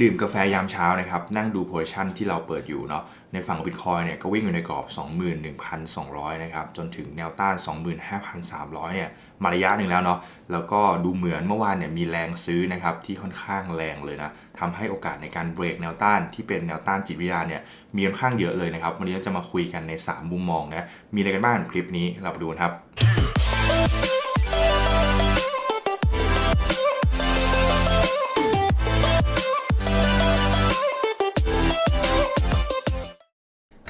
ดื่มกาแฟยามเช้านะครับ นั่งดูโพซิชันที่เราเปิดอยู่เนาะในฝั่งของบิตคอยเนี่ยก็วิ่งอยู่ในกรอบ 21,200 นะครับ จนถึงแนวต้าน 25,300 เนี่ยมาระยะหนึ่งแล้วเนาะแล้วก็ดูเหมือนเมื่อวานเนี่ยมีแรงซื้อนะครับ ที่ค่อนข้างแรงเลยนะทำให้โอกาสในการเบรกแนวต้านที่เป็นแนวต้านจิตวิทยาเนี่ยมีค่อนข้างเยอะเลยนะครับ วันนี้เราจะมาคุยกันใน 3 มุมมองนะมีอะไรกันบ้างคลิปนี้เราไปดูกันครับ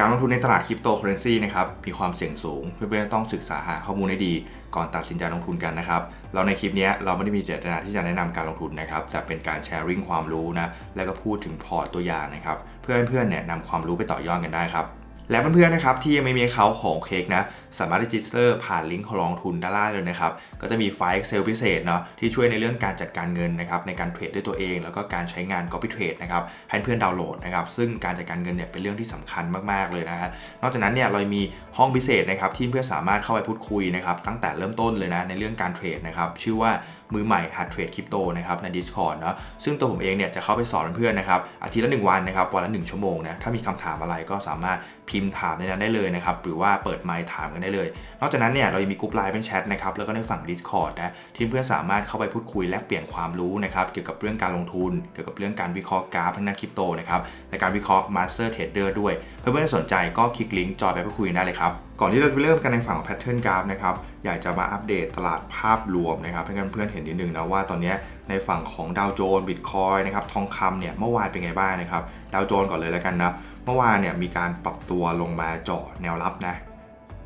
การลงทุนในตลาดคริปโตเคอเรนซีนะครับมีความเสี่ยงสูง เพื่อนๆต้องศึกษาหาข้อมูลให้ดี ก่อนตัดสินใจลงทุนกันนะครับ เราในคลิปนี้เราไม่ได้มีเจตนาที่จะแนะนำการลงทุนนะครับจะเป็นการแชร์ริ่งความรู้นะแล้วก็พูดถึงพอร์ตตัวอย่างนะครับเพื่อให้เพื่อนๆเนี่ยนำความรู้ไปต่อยอดกันได้ครับ และเพื่อนๆนะครับที่ยังไม่มีเขาของเค้กนะสามารถ register ผ่านลิงก์ของลงทุนด้านล่างเลยนะครับก็จะมีไฟล์ Excel พิเศษเนาะที่ช่วยในเรื่องการจัดการเงินนะครับในการเทรดด้วยตัวเอง แล้วก็การใช้งาน Copy Trade นะครับให้เพื่อนดาวน์โหลดนะครับซึ่งการจัดการเงินเนี่ยเป็นเรื่องที่สำคัญมากๆเลยนะฮะนอกจากนั้นเนี่ยเรามีห้องพิเศษนะครับที่เพื่อนสามารถเข้าไปพูดคุยนะครับตั้งแต่เริ่มต้นเลยนะในเรื่องการเทรดนะครับชื่อว่า มือใหม่หัดเทรดคริปโตนะครับใน Discord เนาะซึ่งตัวผมเองเนี่ยจะเข้าไปสอนเพื่อนๆนะครับอาทิตย์ละ 1 วันนะครับวันละ 1 ชั่วโมงนะถ้ามีคำถามอะไรก็สามารถพิมพ์ถามในนั้นได้เลยนะครับหรือว่าเปิดไมค์ถามกันได้เลย นอกจากนั้นเนี่ยเรายังมีกลุ่มไลน์เป็นแชทนะครับแล้วก็ในฝั่ง Discord นะที่เพื่อนสามารถเข้าไปพูดคุยแลกเปลี่ยนความรู้นะครับเกี่ยวกับเรื่องการลงทุน เกี่ยวกับเรื่องการวิเคราะห์กราฟทางด้านคริปโตนะครับและการวิเคราะห์ Master Trader ด้วยเพื่อนๆสนใจก็คลิกลิงก์จอยไปพูดคุยได้เลยครับ ก่อนที่เราจะเริ่มกันในฝั่งของ Pattern Graph นะครับอยากจะมาอัปเดตตลาดภาพรวมนะครับให้เพื่อนๆเห็นนิดนึงนะว่าตอนนี้ในฝั่งของดาวโจนส์บิตคอยนะครับทองคำเนี่ยเมื่อวานเป็นไงบ้างนะครับดาวโจนส์ก่อนเลยแล้วกันนะเมื่อวานเนี่ยมีการปรับตัวลงมาเจาะแนวรับนะ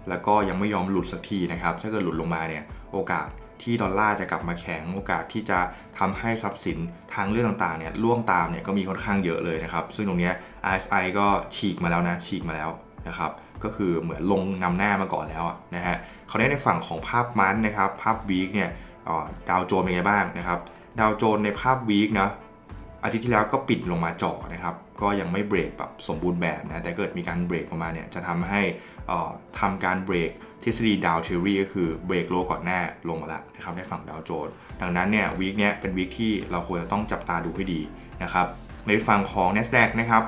แล้วก็ยังไม่ยอมหลุดสักทีนะครับถ้าเกิดหลุดลงมาเนี่ยโอกาสที่ดอลลาร์จะกลับมาแข็งโอกาสที่จะทำให้ทรัพย์สินทางเรื่องต่างๆเนี่ยล่วงตามเนี่ยก็มีค่อนข้างเยอะเลยนะครับ ซึ่งตรงนี้ RSI ก็ฉีกมาแล้วนะฉีกมาแล้ว นะครับก็คือเหมือนลงนำหน้ามาก่อนแล้วนะฮะคราวนี้ในฝั่งของภาพมันนะครับภาพวีคเนี่ยดาวโจนเป็นไงบ้างนะครับดาวโจนในภาพวีคนะอาทิตย์ที่แล้วก็ปิดลงมาเจาะนะครับก็ยังไม่เบรกแบบสมบูรณ์แบบนะแต่เกิดมีการเบรกออกมาเนี่ยจะทำให้เอ่อทำการเบรกทฤษฎีดาวเทอรี่ก็คือเบรกโลก่อนหน้าลงมาแล้วนะครับในฝั่งดาวโจนส์ดังนั้นเนี่ยวีคเนี้ยเป็นวีคที่เราควรจะต้องจับตาดูให้ดีนะครับในฝั่งของ NASDAQ นะครับ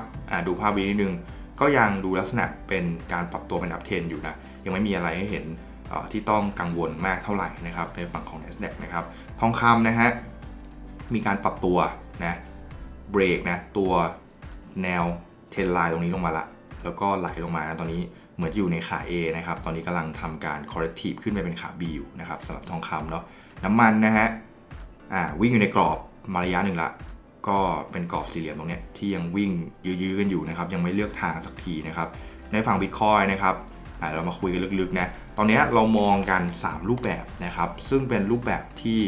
ดูภาพวีคนิดนึง ก็ยังดูลักษณะเป็นการปรับตัวเป็นอัพเทนอยู่นะ ยังไม่มีอะไรให้เห็นที่ต้องกังวลมากเท่าไหร่นะครับในฝั่งของ NASDAQ นะครับ ทองคำนะฮะ มีการปรับตัวนะ เบรกนะ ตัวแนวเทนไลน์ตรงนี้ลงมาละ แล้วก็ไหลลงมานะตอนนี้เหมือนอยู่ในขา A นะครับ ตอนนี้กำลังทำการ corrective ขึ้นไปเป็นขา B อยู่นะครับสำหรับทองคำเนาะ น้ำมันนะฮะ อ่าวิ่งอยู่ในกรอบมาระยะหนึ่งละ ก็เป็นกรอบสี่เหลี่ยมตรงนี้ที่ยังวิ่งยื้อๆกันอยู่นะครับ ยังไม่เลือกทางสักทีนะครับ ในฝั่ง Bitcoin นะครับอ่าเรามาคุยกันลึกๆนะตอนนี้เรามองกัน 3 รูปแบบนะครับ ซึ่งเป็นรูปแบบที่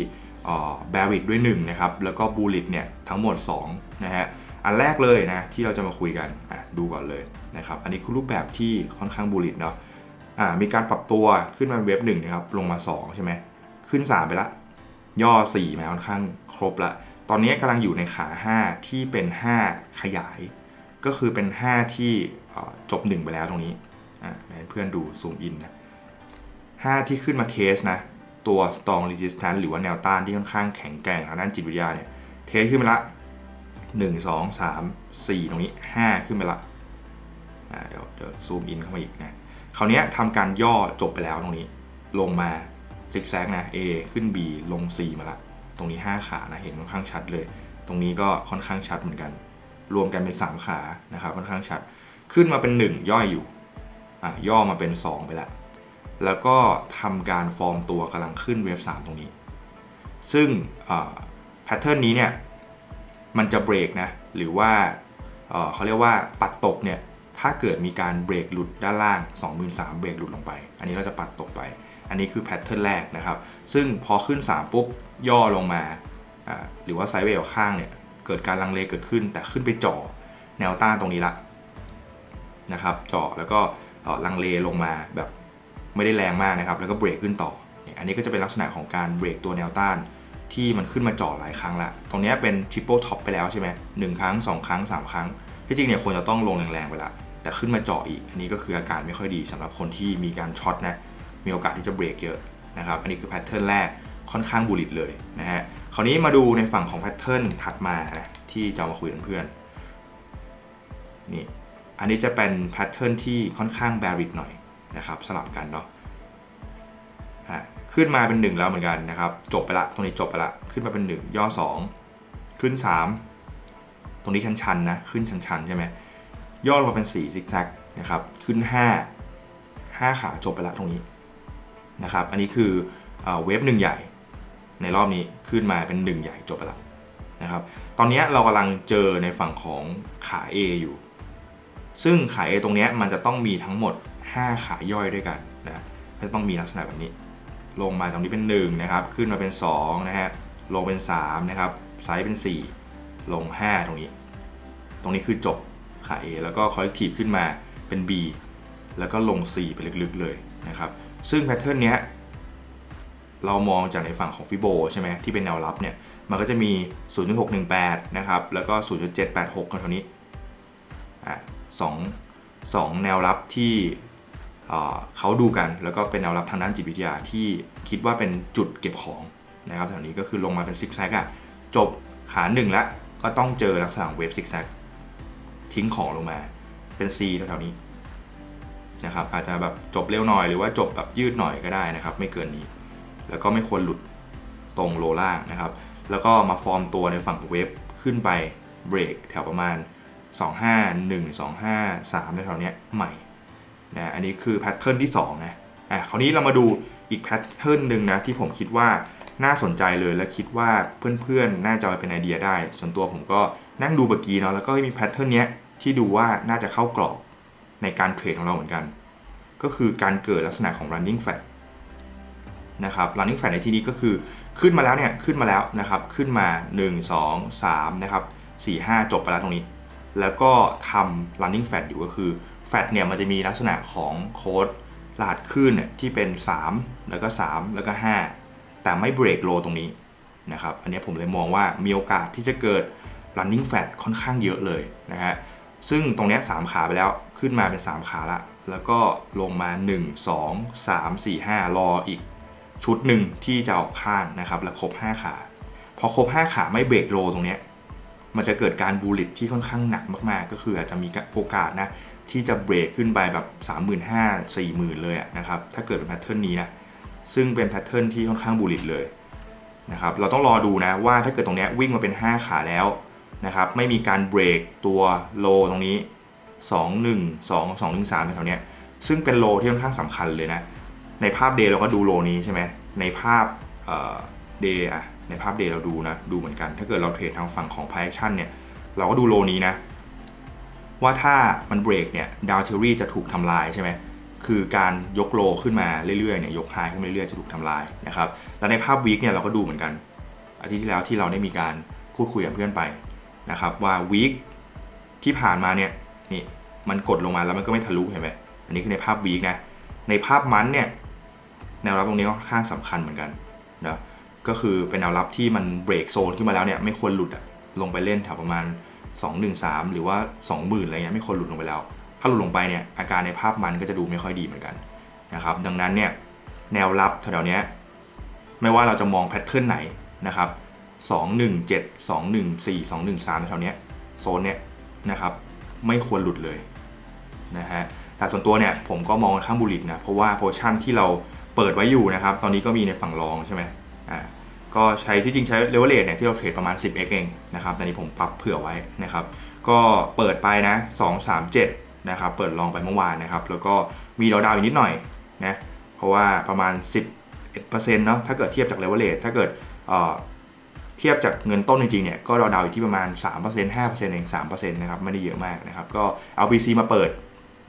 แบริดด้วย1นะครับ แล้วก็บูลิตเนี่ยทั้งหมด2นะฮะ อันแรกเลยนะที่เราจะมาคุยกันอะดูก่อนเลยนะครับ อันนี้คือรูปแบบที่ค่อนข้างบูลิตเนาะอ่ามีการปรับตัวขึ้นมาเว็บ1นะครับ ลงมา 2 ใช่ไหม ขึ้น 3 ไปละ ย่อ 4 มาค่อนข้างครบละ ตอนนี้กำลังอยู่ในขา 5 ที่เป็น 5 ขยาย ก็คือเป็น 5 ที่จบ 1 ไปแล้วตรงนี้ให้เพื่อนดูซูมอินนะ5ที่ขึ้นมาเทสนะ ตัว strong resistance หรือว่าแนวต้านที่ค่อนข้างแข็งแกร่งทางด้านจิตวิทยาเนี่ย เทสขึ้นมาละ 1 2 3 4 ตรงนี้ 5 ขึ้นไปละเดี๋ยวเดี๋ยวซูมอินเข้ามาอีกนะคราวนี้ทำการย่อจบไปแล้วตรงนี้ ลงมาซิกแซกนะ A ขึ้น B ลง C มาละ ตรงนี้ 5 ขานะเห็นค่อนข้างชัดเลย ตรงนี้ก็ค่อนข้างชัดเหมือนกัน รวมกันเป็น 3 ขานะครับค่อนข้างชัด ขึ้นมาเป็น 1 ย่อยอยู่อะย่อมาเป็น 2 ไปแล้วแล้วก็ทำการฟอร์มตัวกำลังขึ้นเวฟ3ตรงนี้ ซึ่งแพทเทิร์นนี้เนี่ยมันจะเบรกนะหรือว่าเเขาเรียกว่าปัดตกเนี่ยถ้าเกิดมีการเบรกหลุดด้านล่าง 23,000เบรกหลุดลงไป อันนี้เราจะปัดตกไป อันนี้คือแพทเทิร์นแรกนะครับ ซึ่งพอขึ้น 3 ปุ๊บ ย่อลงมาหรือว่าไซด์เวย์ข้างเนี่ยเกิดการลังเลเกิดขึ้น แต่ขึ้นไปจ่อแนวต้านตรงนี้ละนะครับจ่อแล้วก็ต่อลังเลลงมาแบบไม่ได้แรงมากนะครับ แล้วก็เบรกขึ้นต่อเนี่ยอันนี้ก็จะเป็นลักษณะของการเบรกตัวแนวต้านที่มันขึ้นมาจ่อหลายครั้งละ ตรงนี้เป็น triple top ไปแล้วใช่ไหมหนึ่งครั้ง 2 ครั้ง 3 ครั้ง ที่จริงเนี่ยควรจะต้องลงแรงๆไปละ แต่ขึ้นมาเจาะอีก อันนี้ก็คืออาการไม่ค่อยดีสำหรับคนที่มีการช็อตนะ มีโอกาสที่จะเบรกเยอะนะครับ อันนี้คือแพทเทิร์นแรกค่อนข้างบูลิตเลยนะฮะ คราวนี้มาดูในฝั่งของแพทเทิร์นถัดมานะที่จะมาคุยกับเพื่อนนี่ อันนี้จะเป็นแพทเทิร์นที่ค่อนข้างแบริดหน่อยนะครับสลับกันเนาะอะขึ้นมาเป็น 1 แล้วเหมือนกันนะครับ จบไปละ ตรงนี้จบไปละ ขึ้นมาเป็น 1 ย่อ 2 ขึ้น 3 ตรงนี้ชันๆนะ ขึ้นชันๆใช่ไหมย่อลงมาเป็น4ซิกแซกนะครับ ขึ้น 5 5 ขาจบไปละตรงนี้ นะครับ อันนี้คือเวฟหนึ่งใหญ่ ในรอบนี้ขึ้นมาเป็น 1 ใหญ่จบไปละนะครับ ตอนนี้เรากำลังเจอในฝั่งของขา A อยู่ ซึ่งขา A ตรงนี้มันจะต้องมีทั้งหมด 5 ขาย่อยด้วยกันนะก็จะต้องมีลักษณะแบบนี้ ลงมาตรงนี้เป็น1นะครับ ขึ้นมาเป็น2นะฮะ ลงเป็น3นะครับ ไซส์เป็น 4 ลง 5 ตรงนี้ ตรงนี้คือจบขา A แล้วก็ collective ขึ้นมาเป็น B แล้วก็ลง C ไปลึกๆเลยนะครับ ซึ่งแพทเทิร์นเนี้ยเรามองจากในฝั่งของฟิโบใช่ไหมที่เป็นแนวรับเนี่ย มันก็จะมี 0.618 นะครับ แล้วก็ 0.786กันเท่านี้อะสองสองแนวรับที่เขาดูกันแล้วก็เป็นแนวรับทางด้านจิตวิทยาที่คิดว่าเป็นจุดเก็บของนะครับแถวนี้ก็คือลงมาเป็นซิกแซกอะจบขาหนึ่งแล้วก็ต้องเจอลักษณะเวฟซิกแซกทิ้งของลงมาเป็น C แถวๆนี้ นะครับอาจจะแบบจบเร็วหน่อยหรือว่าจบแบบยืดหน่อยก็ได้นะครับ ไม่เกินนี้ แล้วก็ไม่ควรหลุดตรงโลล่างนะครับ แล้วก็มาฟอร์มตัวในฝั่งเวฟขึ้นไปเบรกแถวประมาณ 25 1 25 3ในแถวเนี้ยใหม่นะอันนี้คือแพทเทิร์นที่2นะอะคราวนี้เรามาดูอีกแพทเทิร์นหนึ่งนะที่ผมคิดว่าน่าสนใจเลยและคิดว่าเพื่อนๆ น่าจะเปเป็นไอเดียได้ ส่วนตัวผมก็นั่งดูเมื่อกี้เนาะแล้วก็มีแพทเทิร์นเนี้ยที่ดูว่าน่าจะเข้ากรอบ ในการเทรดของเราเหมือนกัน ก็คือการเกิดลักษณะของ running fat นะครับ running fat ในที่นี้ก็คือขึ้นมาแล้วเนี่ยขึ้นมาแล้วนะครับขึ้นมา 1 2 3นะครับ4 5 จบไปแล้วตรงนี้ แล้วก็ทำ running fat อยู่ก็คือ fat เนี่ยมันจะมีลักษณะของโค้ดรหัสขึ้นเนี่ยที่เป็น 3 แล้วก็ 3 แล้วก็ 5 แต่ไม่เบรกโลตรงนี้นะครับ อันนี้ผมเลยมองว่ามีโอกาสที่จะเกิด running fat ค่อนข้างเยอะเลยนะฮะ ซึ่งตรงนี้3ขาไปแล้วขึ้นมาเป็น 3 ขาละ แล้วก็ลงมา 1 2 3 4 5 รออีก ชุดหนึ่งที่จะออกข้างนะครับ แล้วครบ 5 ขา พอครบ 5 ขาไม่เบรกโลตรงนี้มันจะเกิดการบูลิตที่ค่อนข้างหนักมากๆ ก็คืออาจจะมีโอกาสนะที่จะเบรกขึ้นไปแบบ 35,000 4 0 0 0เลยนะครับ ถ้าเกิดเป็นแพทเทิร์นนี้นะ ซึ่งเป็นแพทเทิร์นที่ค่อนข้างบูลิตเลยนะครับ เราต้องรอดูนะว่าถ้าเกิดตรงนี้วิ่งมาเป็น 5 ขาแล้ว นะครับไม่มีการเบรกตัวโลตรงนี้ 2 1 2 2 1 3ในแถวเนี้ยซึ่งเป็นโลที่ค่อนข้างสำคัญเลยนะ ในภาพเดย์เราก็ดูโลนี้ใช่ไหมในภาพเดย์อะในภาพเดย์เราดูนะ ดูเหมือนกัน ถ้าเกิดเราเทรดทางฝั่งของ p r i action เนี่ย เราก็ดูโลนี้นะ ว่าถ้ามันเบรกเนี่ยดาวเทอรี่จะถูกทำลายใช่ไหมคือการยกโลขึ้นมาเรื่อยๆเนี่ยยกไฮขึ้นมาเรื่อยๆจะถูกทำลายนะครับ แล้วในภาพวีคเนี่ยเราก็ดูเหมือนกัน อาทิตย์ที่แล้วที่เราได้มีการพูดคุยกับเพื่อนไป นะครับว่าวีคที่ผ่านมาเนี่ยนี่มันกดลงมาแล้วมันก็ไม่ทะลุเห็นไหมอันนี้คือในภาพวีคนะในภาพมันเนี่ยแนวรับตรงนี้ก็ค่อนข้างสำคัญเหมือนกันนะก็คือเป็นแนวรับที่มันเบรกโซนขึ้นมาแล้วเนี่ยไม่ควรหลุดอะลงไปเล่นแถวประมาณ 2 1 3 หรือว่า 20,000อะไรเงี้ยไม่ควรหลุดลงไปแล้ว ถ้าหลุดลงไปเนี่ยอาการในภาพมันก็จะดูไม่ค่อยดีเหมือนกันนะครับดังนั้นเนี่ยแนวรับแถวๆเนี้ยไม่ว่าเราจะมองแพทเทิร์นไหนนะครับ 217 214 213แถวเนี้ยโซนเนี้ยนะครับไม่ควรหลุดเลยนะฮะแต่ส่วนตัวเนี่ยผมก็มองข้างบุลิตนะเพราะว่าโพชั่นที่เราเปิดไว้อยู่นะครับตอนนี้ก็มีในฝั่งรองใช่ไหมอ่าก็ใช้ที่จริงใช้เลเวลเลทเนี่ยที่เราเทรดประมาณ 10x เองนะครับแต่นี้ผมปรับเผื่อไว้นะครับก็เปิดไปนะ 2 3 7นะครับเปิดลองไปเมื่อวานนะครับแล้วก็มีดาวดาวอีกนิดหน่อยนะเพราะว่าประมาณ 11%เนาะถ้าเกิดเทียบจากเลเวลเลทถ้าเกิด เทียบจากเงินต้นจริงๆเนี่ยก็ดาวดาอยู่ที่ประมาณ 3% 5%เอง3%นะครับไม่ได้เยอะมากนะครับก็เอา BC มาเปิด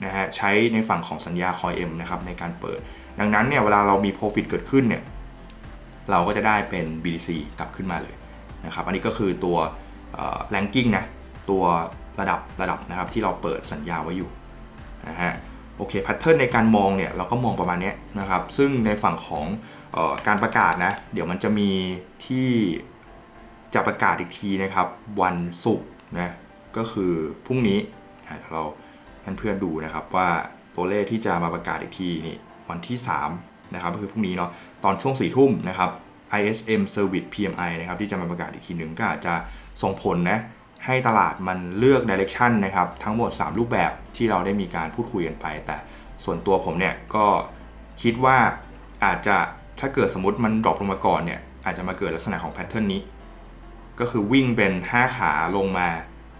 นะฮะใช้ในฝั่งของสัญญาคอย M นะครับในการเปิด ดังนั้นเนี่ยเวลาเรามี Profit เกิดขึ้นเนี่ยเราก็จะได้เป็น BDC กลับขึ้นมาเลยนะครับอันนี้ก็คือตัว ranking นะตัวระดับระดับนะครับที่เราเปิดสัญญาไว้อยู่นะฮะโอเคแพทเทิร์นในการมองเนี่ยเราก็มองประมาณนี้นะครับซึ่งในฝั่งของออการประกาศนะเดี๋ยวมันจะมีที่ จะประกาศอีกทีนะครับ วันศุกร์นะก็คือพรุ่งนี้อะเราเพื่อนๆดูนะครับว่าตัวเลขที่จะมาประกาศอีกทีนี่วันที่3นะครับก็คือพรุ่งนี้เนาะตอนช่วง4ี่ทุ่มนะครับ ISM Service PMI นะครับที่จะมาประกาศอีกทีหนึ่งก็อาจจะส่งผลนะให้ตลาดมันเลือก direction นะครับทั้งหมด 3 รูปแบบที่เราได้มีการพูดคุยกันไป แต่ส่วนตัวผมเนี่ยก็คิดว่าอาจจะถ้าเกิดสมมติมันดรอปลงมาก่อนเนี่ยอาจจะมาเกิดลักษณะของแพทเทิร์นนี้ ก็คือวิ่งเป็น 5 ขาลงมา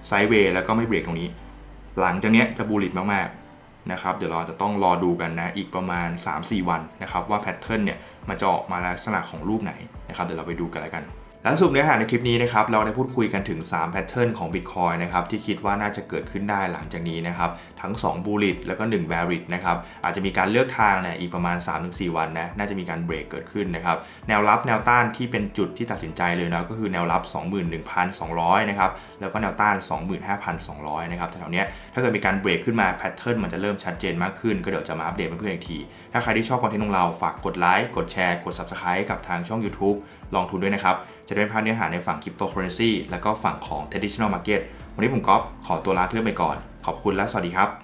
ไซด์เวย์แล้วก็ไม่เบรกตรงนี้ หลังจากนี้จะบูลลิตมากๆนะครับ เดี๋ยวเราจะต้องรอดูกันนะ อีกประมาณ 3-4 วันนะครับ ว่าแพทเทิร์นเนี่ยมันจะออกมาลักษณะของรูปไหนนะครับ เดี๋ยวเราไปดูกันแล้วกัน และสรุปเนื้อหาในคลิปนี้นะครับเราได้พูดคุยกันถึง 3 แพทเทิร์นของ Bitcoin นะครับที่คิดว่าน่าจะเกิดขึ้นได้หลังจากนี้นะครับทั้ง 2 bullish แล้วก็ 1 bearish นะครับอาจจะมีการเลือกทางเนี่ยอีกประมาณ 3-4 วันนะน่าจะมีการเบรกเกิดขึ้นนะครับแนวรับแนวต้านที่เป็นจุดที่ตัดสินใจเลยนะก็คือแนวรับ 21,200นะครับแล้วก็แนวต้าน 25,200นะครับแถวๆเนี้ยถ้าเกิดมีการเบรกขึ้นมาแพทเทิร์นมันจะเริ่มชัดเจนมากขึ้นก็เดี๋ยวจะมาอัปเดตเพื่อนๆอีกที ถ้าใครที่ชอบคอนเทนต์ของเราฝากกดไลค์กดแชร์กด Subscribe กับทางช่อง YouTube ลองทุนด้วยนะครับ จะได้ไม่พลาดเนื้อหาในฝั่งคริปโตเคอเรนซีและก็ฝั่งของ Traditional Market วันนี้ผมก๊อฟขอตัวลาเพื่อนไปก่อน ขอบคุณและสวัสดีครับ